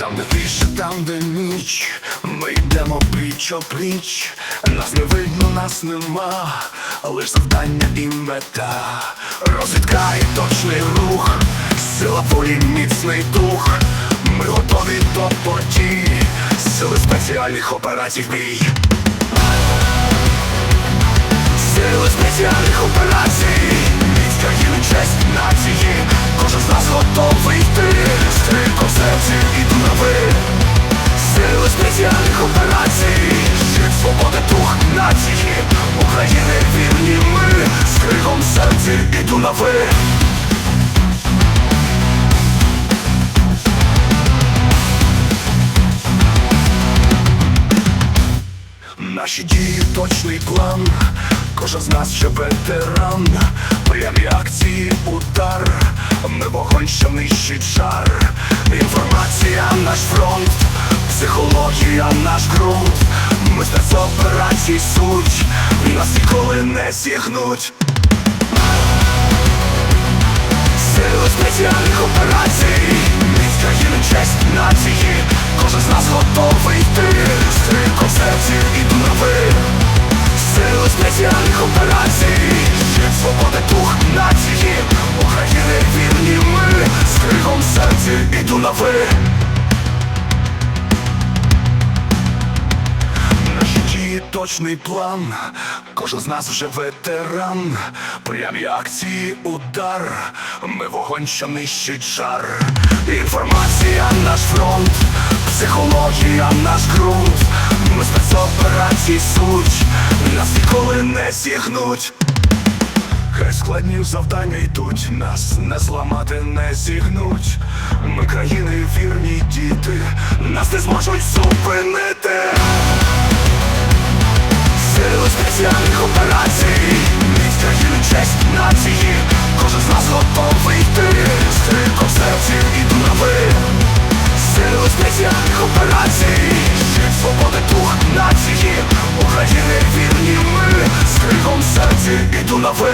Там, де тиша, там, де ніч, ми йдемо пліч опліч, нас не видно, нас нема, лиш завдання і мета. Розвідка і точний рух, сила волі, міцний дух. Ми готові до подій, сили спеціальних операцій бій. Операцій, щит свободи, дух нації, України вірні ми, з криком в серці і дунави. Наші дії точний план, кожен з нас ще ветеран, прямі акції удар, ми вогонь, що нищить жар, інформація наш фронт, психологія наш ґрунт, ми спецоперацій суть, нас ніколи не зігнуть. Сили спеціальних операцій, від країни честь нації, кожен з нас готовий йти, стрілько в серці і дунави. Сили спеціальних операцій, щит свободи, дух нації, України вірні ми, з криком в серці і дунави. Точний план, кожен з нас вже ветеран, прямі акції удар, ми вогонь, що нищить жар. Інформація наш фронт, психологія наш ґрунт, ми спецоперацій суть, нас ніколи не зігнуть. Хай складні завдання йдуть, нас не зламати, не зігнуть. Ми країни вірні діти, нас не зможуть зупинити. місцях операцій Свободи дух нації. України вірні ми. З криком серці іду на ви.